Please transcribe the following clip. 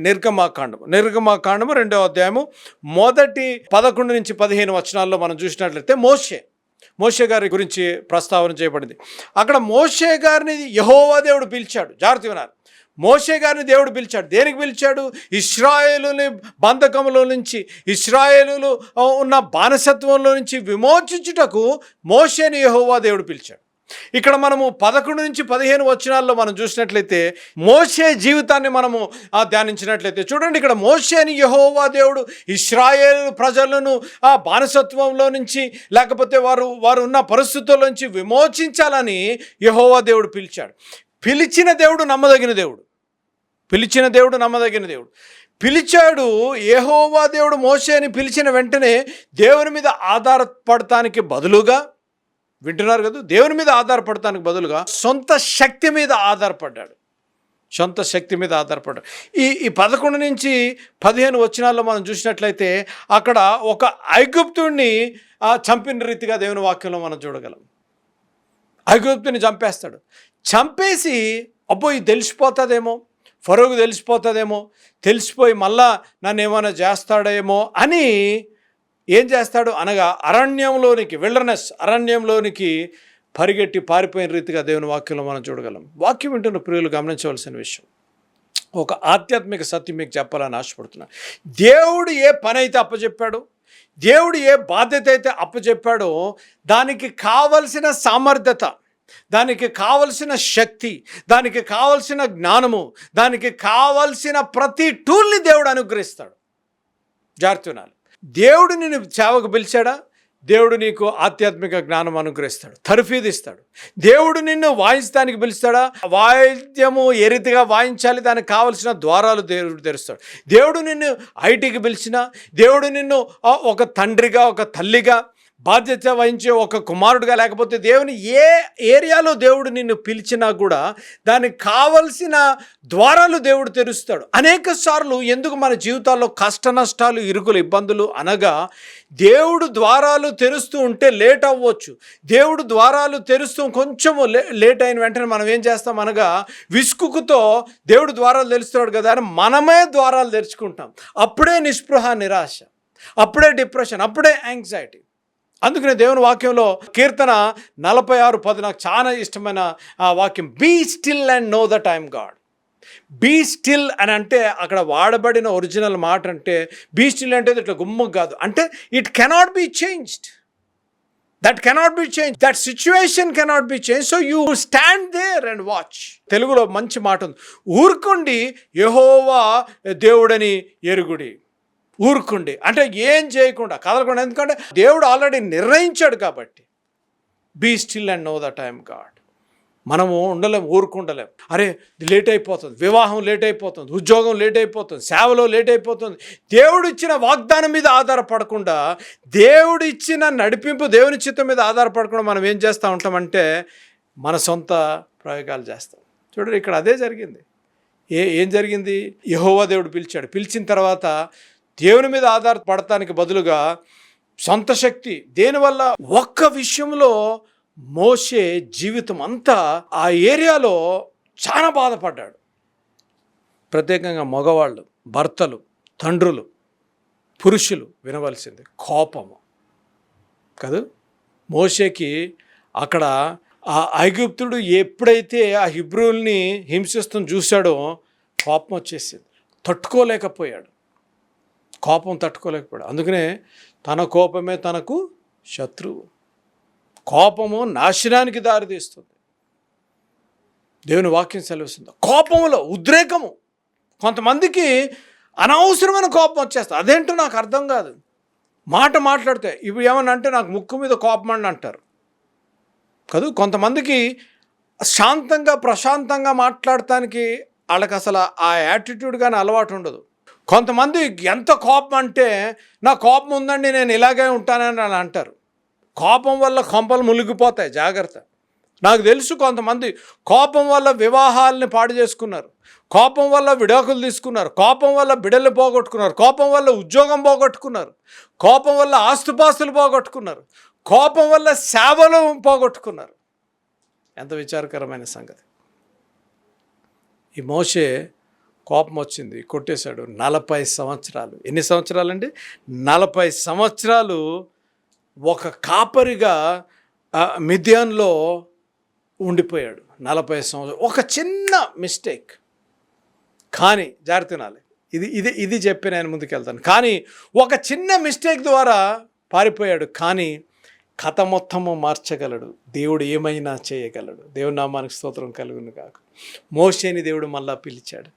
నిర్గమాకాండము. నిర్గమాకాండము రెండవ అధ్యాయము. మొదటి పదకొండు నుంచి పదిహేను వచనాల్లో మనం చూసినట్లయితే మోషే మోషే గారి గురించి ప్రస్తావన చేయబడింది. అక్కడ మోషే గారిని యహోవా దేవుడు పిలిచాడు. జాగ్రత్త వినారు మోషే గారిని దేవుడు పిలిచాడు. దేనికి పిలిచాడు? ఇస్రాయేలుని బంధకములో నుంచి ఇస్రాయేలు ఉన్న బానిసత్వంలో నుంచి విమోచించుటకు మోషేని యహోవా దేవుడు పిలిచాడు. ఇక్కడ మనము పదకొండు నుంచి పదిహేను వచనాల్లో మనం చూసినట్లయితే మోసే జీవితాన్ని మనము ధ్యానించినట్లయితే చూడండి ఇక్కడ మోసేని యహోవా దేవుడు ఇస్రాయేల్ ప్రజలను ఆ బానిసత్వంలో నుంచి లేకపోతే వారు వారు ఉన్న పరిస్థితుల్లో నుంచి విమోచించాలని యహోవా దేవుడు పిలిచాడు. పిలిచిన దేవుడు నమ్మదగిన దేవుడు. పిలిచిన దేవుడు నమ్మదగిన దేవుడు. పిలిచాడు ఏహోవా దేవుడు మోషేని పిలిచిన వెంటనే దేవుని మీద ఆధారపడటానికి బదులుగా వింటున్నారు కదా? దేవుని మీద ఆధారపడటానికి బదులుగా సొంత శక్తి మీద ఆధారపడ్డాడు. సొంత శక్తి మీద ఆధారపడ్డాడు. ఈ ఈ పదకొండు నుంచి పదిహేను వచనాల్లో మనం చూసినట్లయితే అక్కడ ఒక ఐగుప్తుడిని చంపిన రీతిగా దేవుని వాక్యంలో మనం చూడగలం. ఐగుప్తుని చంపేస్తాడు. చంపేసి అబ్బో ఇది తెలిసిపోతుందేమో ఫరోగు తెలిసిపోతుందేమో తెలిసిపోయి మళ్ళా నన్ను ఏమైనా చేస్తాడేమో అని ఏం చేస్తాడు అనగా అరణ్యంలోనికి విల్డర్నెస్ అరణ్యంలోనికి పరిగెట్టి పారిపోయిన రీతిగా దేవుని వాక్యంలో మనం చూడగలం. వాక్యం వింటున్న ప్రియులు గమనించవలసిన విషయం. ఒక ఆధ్యాత్మిక సత్యం మీకు చెప్పాలని ఆశపడుతున్నా. దేవుడు ఏ పని అయితే అప్పచెప్పాడు దేవుడు ఏ బాధ్యత అయితే అప్పచెప్పాడో దానికి కావలసిన సామర్థ్యత దానికి కావలసిన శక్తి దానికి కావలసిన జ్ఞానము దానికి కావలసిన ప్రతి టూల్ని దేవుడు అనుగ్రహిస్తాడు. జాగ్రత్త వినాలి దేవుడు నిన్ను సేవకు పిలిచాడా? దేవుడు నీకు ఆధ్యాత్మిక జ్ఞానం అనుగ్రహిస్తాడు తర్ఫీదు ఇస్తాడు దేవుడు నిన్ను వాయించడానికి పిలుస్తాడా? వాయిద్యము ఏ రీతిగా వాయించాలి? దానికి కావలసిన ద్వారాలు దేవుడు తెరుస్తాడు. దేవుడు నిన్ను ఐటీకి పిలిచినా దేవుడు నిన్ను ఒక తండ్రిగా ఒక తల్లిగా బాధ్యత వహించే ఒక కుమారుడుగా లేకపోతే దేవుని ఏ ఏరియాలో దేవుడు నిన్ను పిలిచినా కూడా దానికి కావలసిన ద్వారాలు దేవుడు తెరుస్తాడు. అనేక సార్లు ఎందుకు మన జీవితాల్లో కష్ట నష్టాలు ఇరుకులు ఇబ్బందులు అనగా దేవుడు ద్వారాలు తెరుస్తూ ఉంటే లేట్ అవ్వచ్చు. దేవుడు ద్వారాలు తెరుస్తూ కొంచెము లే లేట్ అయిన వెంటనే మనం ఏం చేస్తాం అనగా విసుకుతో దేవుడు ద్వారాలు తెరుస్తాడు కదా అని మనమే ద్వారాలు తెరుచుకుంటాం. అప్పుడే నిస్పృహ నిరాశ అప్పుడే డిప్రెషన్ అప్పుడే యాంగ్జైటీ అందుకనే దేవుని వాక్యంలో కీర్తన నలభై ఆరు పది నాకు చాలా ఇష్టమైన ఆ వాక్యం. Be still and know the time God be still అని అంటే అక్కడ వాడబడిన ఒరిజినల్ మాట అంటే బీ స్టిల్ అంటే ఇట్లా గుమ్మకు కాదు. అంటే it cannot be changed that cannot be change that situation cannot be change so you stand there and watch తెలుగులో మంచి మాట ఉంది. ఊరుకోండి యహోవా దేవుడని ఎరుగుడి. ఊరుకుండి. అంటే ఏం చేయకుండా కదలకుండా. ఎందుకంటే దేవుడు ఆల్రెడీ నిర్ణయించాడు కాబట్టి. Be still and know the time God మనము ఉండలేం ఊరుకుండలేం. అరే ఇది లేట్ అయిపోతుంది. వివాహం లేట్ అయిపోతుంది. ఉద్యోగం లేట్ అయిపోతుంది. సేవలో లేట్ అయిపోతుంది. దేవుడు ఇచ్చిన వాగ్దానం మీద ఆధారపడకుండా దేవుడు ఇచ్చిన నడిపింపు దేవుని చిత్తం మీద ఆధారపడకుండా మనం ఏం చేస్తూ ఉంటామంటే మన సొంత ప్రయోగాలు చేస్తాం. చూడండి ఇక్కడ అదే జరిగింది. ఏ ఏం జరిగింది? యహోవా దేవుడు పిలిచాడు. పిలిచిన తర్వాత దేవుని మీద ఆధారపడటానికి బదులుగా సొంత శక్తి. దేనివల్ల? ఒక్క విషయంలో మోసే జీవితం అంతా ఆ ఏరియాలో చాలా బాధపడ్డాడు. ప్రత్యేకంగా మగవాళ్ళు భర్తలు తండ్రులు పురుషులు వినవలసింది. కోపము. కాదు? మోషేకి అక్కడ ఆ ఐగుప్తుడు ఎప్పుడైతే ఆ హిబ్రూల్ని హింసిస్తూ చూశాడో కోపం వచ్చేసింది. తట్టుకోలేకపోయాడు. కోపం తట్టుకోలేకపోయాడు. అందుకనే తన కోపమే తనకు శత్రువు. కోపము నాశనానికి దారితీస్తుంది. దేవుని వాక్యం సెలవుస్తుంది. కోపములో ఉద్రేకము. కొంతమందికి అనవసరమైన కోపం వచ్చేస్తుంది అదేంటో నాకు అర్థం కాదు. మాట మాట్లాడితే ఇవి ఏమన్నా అంటే నాకు ముక్కు మీద కోపం అని అంటారు. కాదు కొంతమందికి శాంతంగా ప్రశాంతంగా మాట్లాడటానికి వాళ్ళకి అసలు ఆ యాటిట్యూడ్ కానీ అలవాటు ఉండదు. కొంతమంది ఎంత కోపం అంటే నా కోపం ఉందండి నేను ఇలాగే ఉంటానని అని అంటారు. కోపం వల్ల కొంపలు మునిగిపోతాయి జాగ్రత్త. నాకు తెలుసు కొంతమంది కోపం వల్ల వివాహాలని పాడు చేసుకున్నారు. కోపం వల్ల విడాకులు తీసుకున్నారు. కోపం వల్ల బిడలు పోగొట్టుకున్నారు. కోపం వల్ల ఉద్యోగం పోగొట్టుకున్నారు. కోపం వల్ల ఆస్తుపాస్తులు పోగొట్టుకున్నారు. కోపం వల్ల సేవలు పోగొట్టుకున్నారు. ఎంత విచారకరమైన సంగతి. ఈ మోషే కోపం వచ్చింది కొట్టేశాడు. నలభై సంవత్సరాలు. ఎన్ని సంవత్సరాలండి? నలభై సంవత్సరాలు ఒక కాపరిగా మిథియాన్లో మిథ్యాన్లో ఉండిపోయాడు. నలభై సంవత్సరాలు ఒక చిన్న మిస్టేక్. కానీ జాగ్రత్త తినాలి ఇది ఇది ఇది చెప్పి నేను ముందుకెళ్తాను. కానీ ఒక చిన్న మిస్టేక్ ద్వారా పారిపోయాడు. కానీ కథ మొత్తము మార్చగలడు. దేవుడు ఏమైనా చేయగలడు. దేవుని నామానికి స్తోత్రం కలుగును కాక మోసేని దేవుడు మళ్ళా పిలిచాడు.